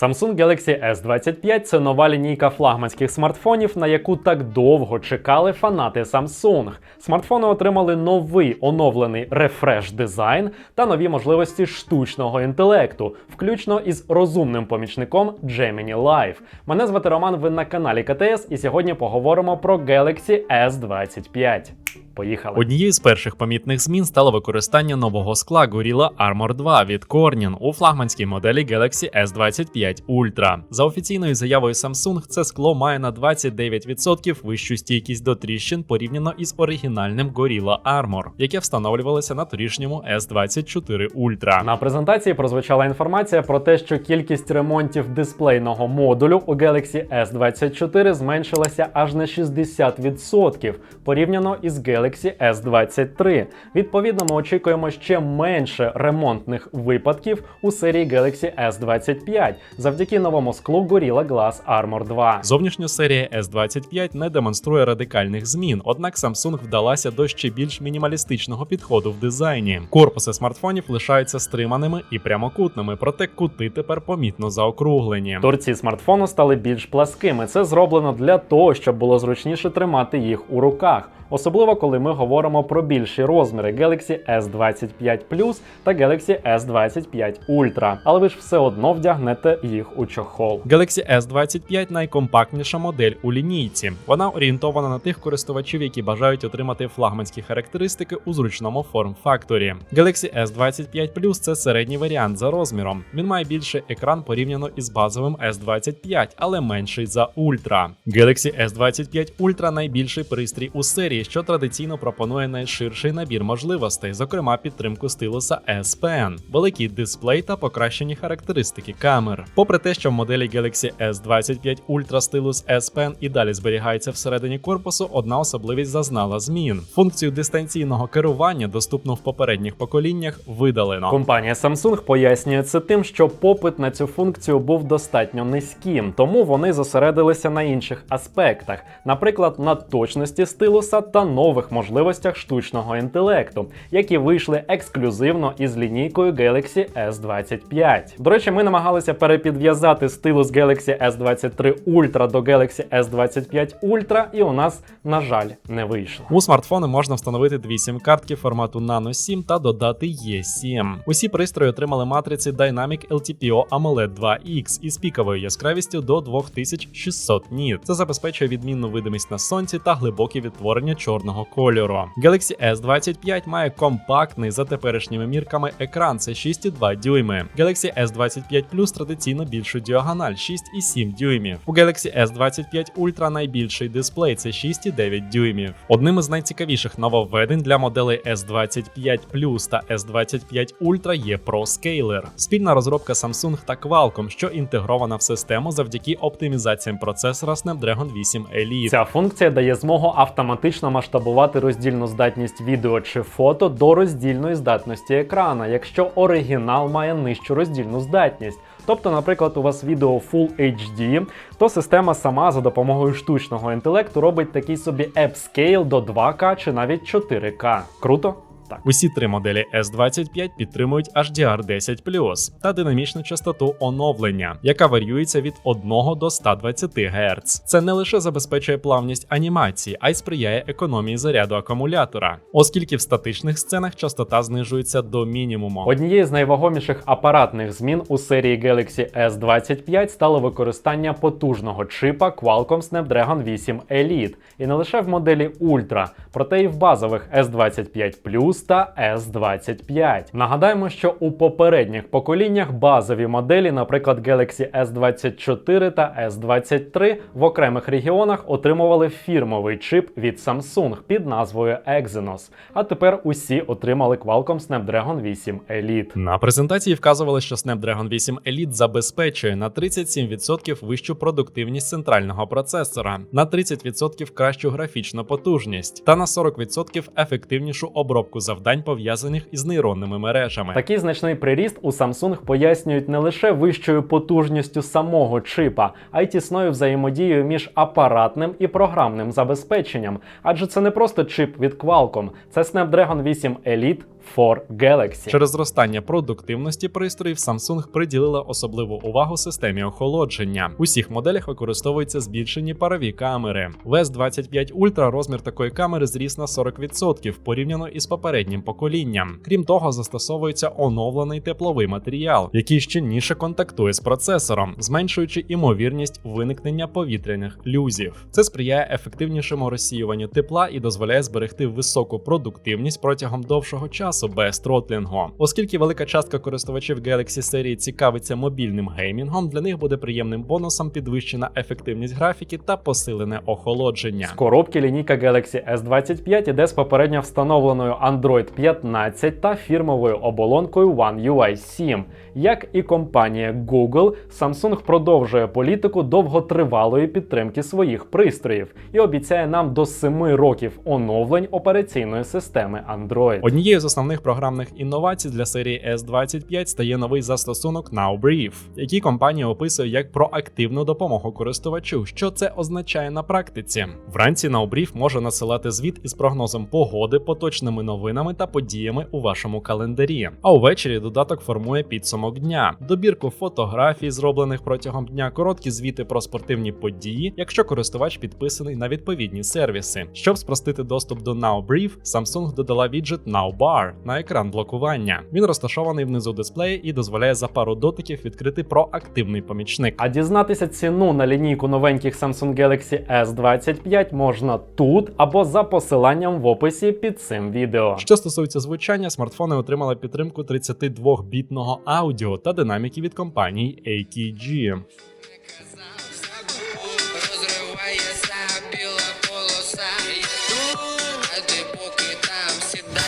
Samsung Galaxy S25 це нова лінійка флагманських смартфонів, на яку так довго чекали фанати Samsung. Смартфони отримали новий оновлений рефреш дизайн та нові можливості штучного інтелекту, включно із розумним помічником Gemini Live. Мене звати Роман. Ви на каналі КТС, і сьогодні поговоримо про Galaxy S25. Поїхали. Однією з перших помітних змін стало використання нового скла Gorilla Armor 2 від Corning у флагманській моделі Galaxy S25 Ultra. За офіційною заявою Samsung, це скло має на 29% вищу стійкість до тріщин порівняно із оригінальним Gorilla Armor, яке встановлювалося на торішньому S24 Ultra. На презентації прозвучала інформація про те, що кількість ремонтів дисплейного модулю у Galaxy S24 зменшилася аж на 60% порівняно із Galaxy S23. Відповідно, ми очікуємо ще менше ремонтних випадків у серії Galaxy S25 завдяки новому склу Gorilla Glass Armor 2. Зовнішня серія S25 не демонструє радикальних змін, однак Samsung вдалася до ще більш мінімалістичного підходу в дизайні. Корпуси смартфонів лишаються стриманими і прямокутними, проте кути тепер помітно заокруглені. Торці смартфону стали більш пласкими. Це зроблено для того, щоб було зручніше тримати їх у руках. Особливо коли ми говоримо про більші розміри Galaxy S25 Plus та Galaxy S25 Ultra. Але ви ж все одно вдягнете їх у чохол. Galaxy S25 найкомпактніша модель у лінійці. Вона орієнтована на тих користувачів, які бажають отримати флагманські характеристики у зручному форм-факторі. Galaxy S25 Plus це середній варіант за розміром. Він має більший екран порівняно із базовим S25, але менший за Ultra. Galaxy S25 Ultra найбільший пристрій у серії, що традиційно пропонує найширший набір можливостей, зокрема підтримку стилуса S Pen, великий дисплей та покращені характеристики камер. Попри те, що в моделі Galaxy S25 Ultra стилус S Pen і далі зберігається всередині корпусу, одна особливість зазнала змін. Функцію дистанційного керування, доступну в попередніх поколіннях, видалено. Компанія Samsung пояснює це тим, що попит на цю функцію був достатньо низьким, тому вони зосередилися на інших аспектах, наприклад, на точності стилуса та нових можливостях штучного інтелекту, які вийшли ексклюзивно із лінійкою Galaxy S25. До речі, ми намагалися перепідв'язати стилус Galaxy S23 Ultra до Galaxy S25 Ultra, і у нас, на жаль, не вийшло. У смартфони можна встановити дві сім-картки формату Nano 7 та додати E7. Усі пристрої отримали матриці Dynamic LTPO AMOLED 2X із піковою яскравістю до 2600 ніт. Це забезпечує відмінну видимість на сонці та глибоке відтворення чорного кольору. Galaxy S25 має компактний за теперішніми мірками екран, це 6,2 дюйми. Galaxy S25 Plus традиційно більшу діагональ 6,7 дюймів. У Galaxy S25 Ultra найбільший дисплей це 6,9 дюймів. Одним із найцікавіших нововведень для моделей S25 Plus та S25 Ultra є ProScaler. Спільна розробка Samsung та Qualcomm, що інтегрована в систему завдяки оптимізаціям процесора Snapdragon 8 Elite. Ця функція дає змогу автоматично масштабувати роздільну здатність відео чи фото до роздільної здатності екрана, якщо оригінал має нижчу роздільну здатність. Тобто, наприклад, у вас відео Full HD, то система сама за допомогою штучного інтелекту робить такий собі апскейл до 2К чи навіть 4К. Круто? Так. Усі три моделі S25 підтримують HDR10 та динамічну частоту оновлення, яка варіюється від 1 до 120 Гц. Це не лише забезпечує плавність анімації, а й сприяє економії заряду акумулятора, оскільки в статичних сценах частота знижується до мінімуму. Однією з найвагоміших апаратних змін у серії Galaxy S25 стало використання потужного чипа Qualcomm Snapdragon 8 Elite. І не лише в моделі Ultra, проте й в базових S25 Plus та S25. Нагадаємо, що у попередніх поколіннях базові моделі, наприклад, Galaxy S24 та S23, в окремих регіонах отримували фірмовий чип від Samsung під назвою Exynos. А тепер усі отримали Qualcomm Snapdragon 8 Elite. На презентації вказували, що Snapdragon 8 Elite забезпечує на 37% вищу продуктивність центрального процесора, на 30% кращу графічну потужність та на 40% ефективнішу обробку завдань, пов'язаних із нейронними мережами. Такий значний приріст у Samsung пояснюють не лише вищою потужністю самого чипа, а й тісною взаємодією між апаратним і програмним забезпеченням. Адже це не просто чип від Qualcomm, це Snapdragon 8 Elite for Galaxy. Через зростання продуктивності пристроїв Samsung приділила особливу увагу системі охолодження. У всіх моделях використовуються збільшені парові камери. В S25 Ultra розмір такої камери зріс на 40% порівняно із попереднім поколінням. Крім того, застосовується оновлений тепловий матеріал, який щільніше контактує з процесором, зменшуючи імовірність виникнення повітряних люзів. Це сприяє ефективнішому розсіюванню тепла і дозволяє зберегти високу продуктивність протягом довшого часу без тротлінгу. Оскільки велика частка користувачів Galaxy серії цікавиться мобільним геймінгом, для них буде приємним бонусом підвищена ефективність графіки та посилене охолодження. З коробки лінійка Galaxy S25 іде з попередньо встановленою Android 15 та фірмовою оболонкою One UI 7. Як і компанія Google, Samsung продовжує політику довготривалої підтримки своїх пристроїв і обіцяє нам до 7 років оновлень операційної системи Android. Однією з основних програмних інновацій для серії S25 стає новий застосунок NowBrief, який компанія описує як проактивну допомогу користувачу. Що це означає на практиці? Вранці NowBrief може насилати звіт із прогнозом погоди, поточними новинами та подіями у вашому календарі. А увечері додаток формує підсумок дня, добірку фотографій, зроблених протягом дня, короткі звіти про спортивні події, якщо користувач підписаний на відповідні сервіси. Щоб спростити доступ до NowBrief, Samsung додала віджит NowBar на екран блокування. Він розташований внизу дисплея і дозволяє за пару дотиків відкрити проактивний помічник. А дізнатися ціну на лінійку новеньких Samsung Galaxy S25 можна тут або за посиланням в описі під цим відео. Що стосується звучання, смартфони отримали підтримку 32-бітного аудіо та динаміки від компанії AKG.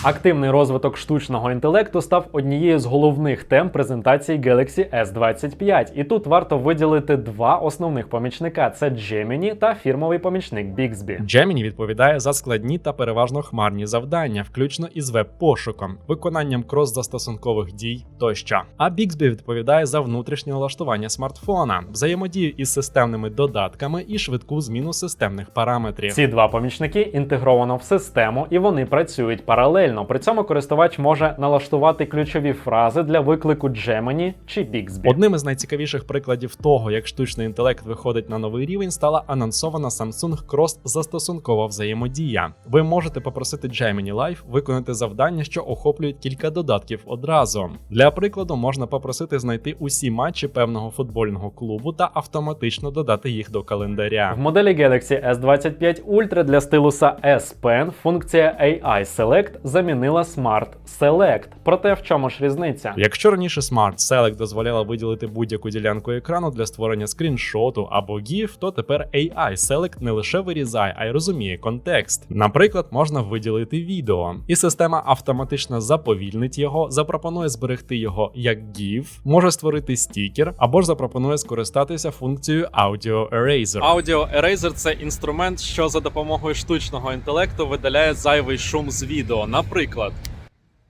Активний розвиток штучного інтелекту став однією з головних тем презентації Galaxy S25. І тут варто виділити два основних помічника: це Gemini та фірмовий помічник Bixby. Gemini відповідає за складні та переважно хмарні завдання, включно із веб-пошуком, виконанням крос-застосункових дій тощо. А Bixby відповідає за внутрішнє налаштування смартфона, взаємодію із системними додатками і швидку зміну системних параметрів. Ці два помічники інтегровано в систему і вони працюють паралельно. При цьому користувач може налаштувати ключові фрази для виклику Gemini чи Bixby. Одним із найцікавіших прикладів того, як штучний інтелект виходить на новий рівень, стала анонсована Samsung Cross застосункова взаємодія. Ви можете попросити Gemini Live виконати завдання, що охоплюють кілька додатків одразу. Для прикладу, можна попросити знайти усі матчі певного футбольного клубу та автоматично додати їх до календаря. В моделі Galaxy S25 Ultra для стилуса S Pen функція AI Select замінила Smart Select. Проте в чому ж різниця? Якщо раніше Smart Select дозволяла виділити будь-яку ділянку екрану для створення скріншоту або GIF, то тепер AI Select не лише вирізає, а й розуміє контекст. Наприклад, можна виділити відео, і система автоматично заповільнить його, запропонує зберегти його як GIF, може створити стікер або ж запропонує скористатися функцією Audio Eraser. Audio Eraser – це інструмент, що за допомогою штучного інтелекту видаляє зайвий шум з відео. Наприклад,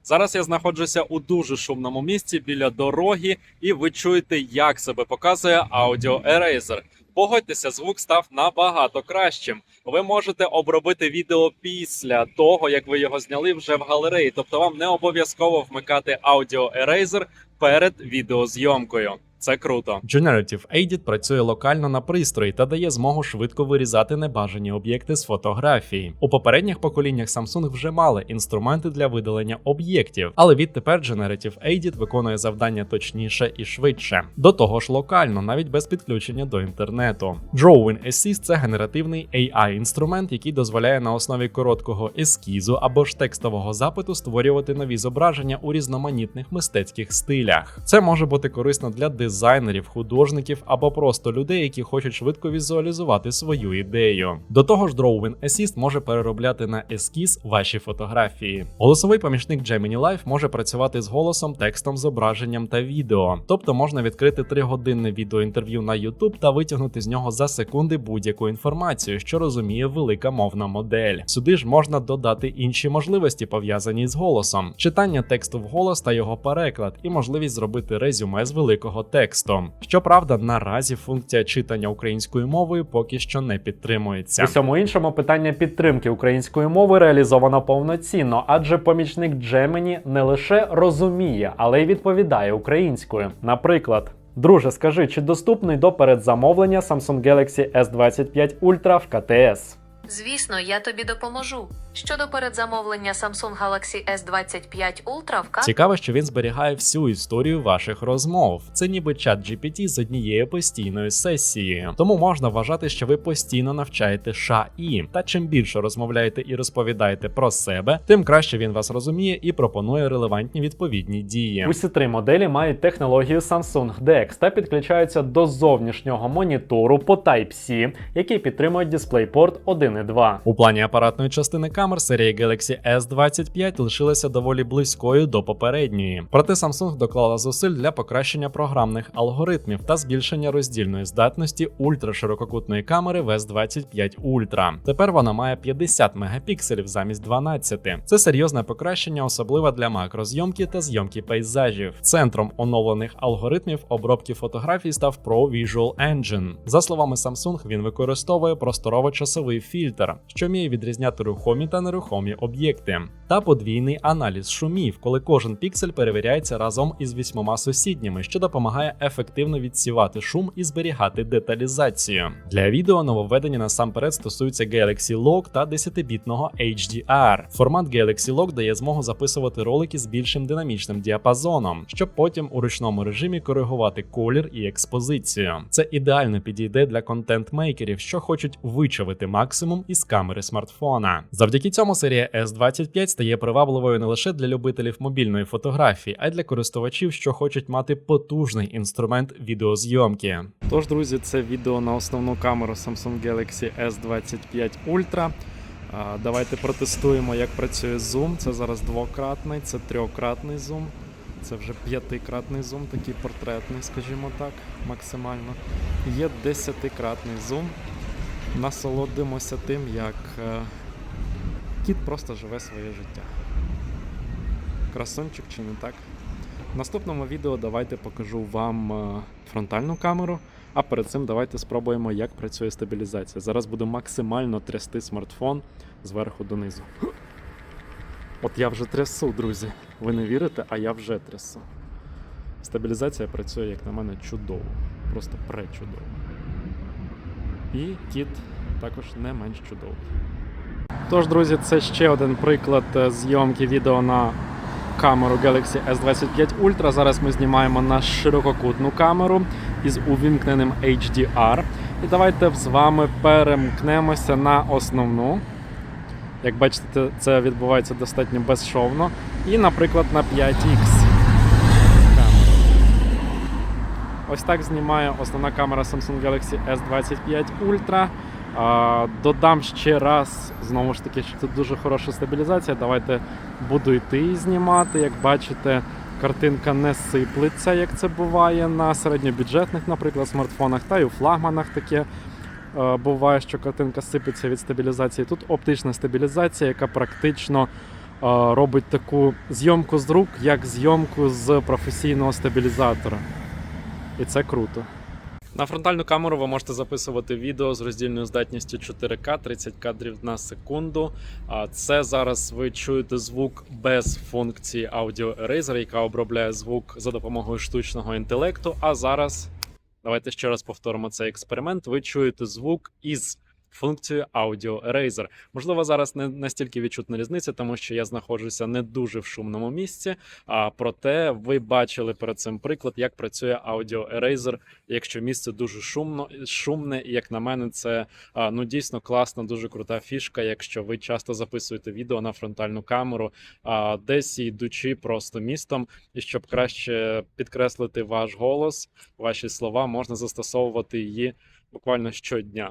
зараз я знаходжуся у дуже шумному місці біля дороги, і ви чуєте, як себе показує Audio Eraser. Погодьтеся, звук став набагато кращим. Ви можете обробити відео після того, як ви його зняли вже в галереї. Тобто вам не обов'язково вмикати Audio Eraser перед відеозйомкою. Це круто. Generative Edit працює локально на пристрої та дає змогу швидко вирізати небажані об'єкти з фотографії. У попередніх поколіннях Samsung вже мали інструменти для видалення об'єктів, але відтепер Generative Edit виконує завдання точніше і швидше. До того ж, локально, навіть без підключення до інтернету. Drawing Assist – це генеративний AI-інструмент, який дозволяє на основі короткого ескізу або ж текстового запиту створювати нові зображення у різноманітних мистецьких стилях. Це може бути корисно для дизайнерів, художників або просто людей, які хочуть швидко візуалізувати свою ідею. До того ж, Drawing Assist може переробляти на ескіз ваші фотографії. Голосовий помічник Gemini Live може працювати з голосом, текстом, зображенням та відео. Тобто можна відкрити 3-годинне відеоінтерв'ю на YouTube та витягнути з нього за секунди будь-яку інформацію, що розуміє велика мовна модель. Сюди ж можна додати інші можливості, пов'язані з голосом, читання тексту в голос та його переклад, і можливість зробити резюме з великого тексту. Текстом. Щоправда, наразі функція читання українською мовою поки що не підтримується. У всьому іншому питання підтримки української мови реалізовано повноцінно, адже помічник Gemini не лише розуміє, але й відповідає українською. Наприклад. Друже, скажи, чи доступний до передзамовлення Samsung Galaxy S25 Ultra в КТС? Звісно, я тобі допоможу. Щодо передзамовлення Samsung Galaxy S25 Ultra в. Цікаво, що він зберігає всю історію ваших розмов. Це ніби чат GPT з однією постійною сесією. Тому можна вважати, що ви постійно навчаєте ШАІ. Та чим більше розмовляєте і розповідаєте про себе, тим краще він вас розуміє і пропонує релевантні відповідні дії. Усі три моделі мають технологію Samsung DeX та підключаються до зовнішнього монітору по Type-C, який підтримує DisplayPort 1 і 2. У плані апаратної частини камер серія Galaxy S25 лишилася доволі близькою до попередньої. Проте Samsung доклала зусиль для покращення програмних алгоритмів та збільшення роздільної здатності ультраширококутної камери в S25 Ultra. Тепер вона має 50 мегапікселів замість 12. Це серйозне покращення, особливо для макрозйомки та зйомки пейзажів. Центром оновлених алгоритмів обробки фотографій став Pro Visual Engine. За словами Samsung, він використовує просторово-часовий фільтр, що вміє відрізняти рухомі та нерухомі об'єкти, та подвійний аналіз шумів, коли кожен піксель перевіряється разом із вісьмома сусідніми, що допомагає ефективно відсівати шум і зберігати деталізацію. Для відео нововведення насамперед стосуються Galaxy Log та 10-бітного HDR. Формат Galaxy Log дає змогу записувати ролики з більшим динамічним діапазоном, щоб потім у ручному режимі коригувати колір і експозицію. Це ідеально підійде для контент-мейкерів, що хочуть вичавити максимум із камери смартфона. Завдяки цьому серія S25 стає привабливою не лише для любителів мобільної фотографії, а й для користувачів, що хочуть мати потужний інструмент відеозйомки. Тож, друзі, це відео на основну камеру Samsung Galaxy S25 Ultra. Давайте протестуємо, як працює зум. Це зараз двократний, це трьохкратний зум, це вже п'ятикратний зум, такий портретний, скажімо так, максимально. Є десятикратний зум. Насолодимося тим, як е, кіт просто живе своє життя. Красунчик чи не так? В наступному відео давайте покажу вам е, фронтальну камеру, а перед цим давайте спробуємо, як працює стабілізація. Зараз буду максимально трясти смартфон зверху донизу. От я вже трясу, друзі. Ви не вірите, а я вже трясу. Стабілізація працює, як на мене, чудово. Просто пречудово. І кіт також не менш чудовий. Тож, друзі, це ще один приклад е, зйомки відео на камеру Galaxy S25 Ultra. Зараз ми знімаємо на ширококутну камеру із увімкненим HDR. І давайте з вами перемкнемося на основну. Як бачите, це відбувається достатньо безшовно. І, наприклад, на 5X. Ось так знімає основна камера Samsung Galaxy S25 Ultra. Додам ще раз, знову ж таки, що тут дуже хороша стабілізація. Давайте буду йти і знімати. Як бачите, картинка не сиплеться, як це буває на середньобюджетних, наприклад, смартфонах, та й у флагманах таке е, буває, що картинка сипеться від стабілізації. Тут оптична стабілізація, яка практично е, робить таку зйомку з рук, як зйомку з професійного стабілізатора. І це круто. На фронтальну камеру ви можете записувати відео з роздільною здатністю 4К 30 кадрів на секунду. А це зараз ви чуєте звук без функції Audio Eraser, яка обробляє звук за допомогою штучного інтелекту. А зараз давайте ще раз повторимо цей експеримент. Ви чуєте звук із функцією Audio Eraser. Можливо, зараз не настільки відчутна різниця, тому що я знаходжуся не дуже в шумному місці. А проте ви бачили перед цим приклад, як працює Audio Eraser, якщо місце дуже шумно, шумне, і як на мене, це ну дійсно класна, дуже крута фішка. Якщо ви часто записуєте відео на фронтальну камеру, а, десь йдучи просто містом, і щоб краще підкреслити ваш голос, ваші слова, можна застосовувати її буквально щодня.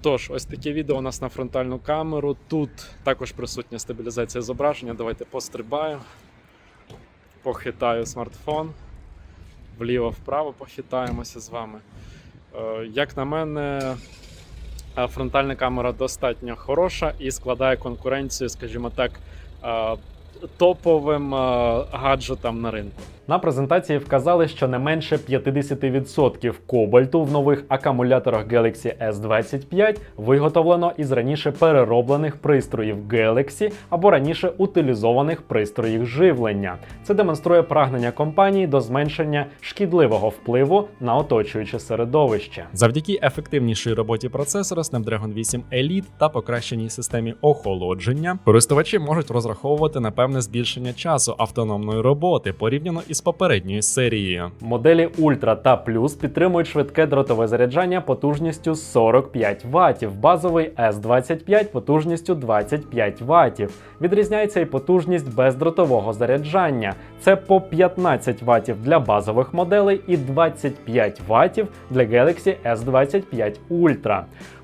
Тож, ось таке відео у нас на фронтальну камеру. Тут також присутня стабілізація зображення. Давайте пострибаю, похитаю смартфон, вліво-вправо похитаємося з вами. Е, Як на мене, е, фронтальна камера достатньо хороша і складає конкуренцію, скажімо так, е, топовим гаджетам на ринку. На презентації вказали, що не менше 50% кобальту в нових акумуляторах Galaxy S25 виготовлено із раніше перероблених пристроїв Galaxy або раніше утилізованих пристроїв живлення. Це демонструє прагнення компанії до зменшення шкідливого впливу на оточуюче середовище. Завдяки ефективнішій роботі процесора Snapdragon 8 Elite та покращеній системі охолодження, користувачі можуть розраховувати на певне збільшення часу автономної роботи порівняно із попередньою серією. Моделі Ultra та Plus підтримують швидке дротове заряджання потужністю 45 Вт, базовий S25 потужністю 25 Вт. Відрізняється і потужність бездротового заряджання. Це по 15 Вт для базових моделей і 25 Вт для Galaxy S25 Ultra.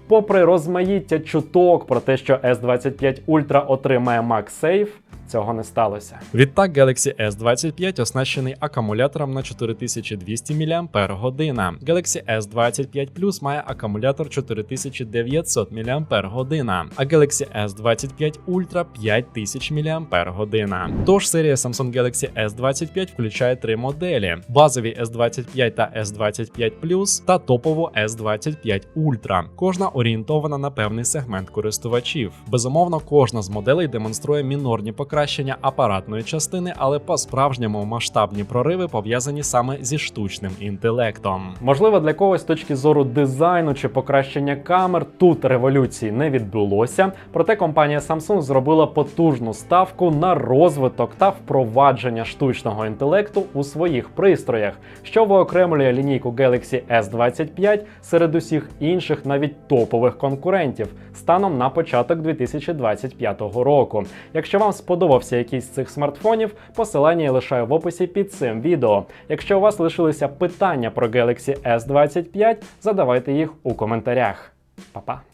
Попри розмаїття чуток про те, що S25 Ultra отримає MagSafe, цього не сталося. Відтак Galaxy S25 оснащений акумулятором на 4200 мАч. Galaxy S25 Plus має акумулятор 4900 мАч, а Galaxy S25 Ultra 5000 мАч. Тож серія Samsung Galaxy S25 включає три моделі: базові S25 та S25 Plus та топову S25 Ultra. Кожна орієнтована на певний сегмент користувачів. Безумовно, кожна з моделей демонструє мінорні покращення апаратної частини, але по-справжньому масштабні прориви пов'язані саме зі штучним інтелектом. Можливо, для когось з точки зору дизайну чи покращення камер тут революції не відбулося. Проте компанія Samsung зробила потужну ставку на розвиток та впровадження штучного інтелекту у своїх пристроях, що виокремлює лінійку Galaxy S25 серед усіх інших, навіть топових конкурентів, станом на початок 2025 року. Якщо вам сподобався якийсь з цих смартфонів, посилання я лишаю в описі під цим відео. Якщо у вас лишилися питання про Galaxy S25, задавайте їх у коментарях. Па-па!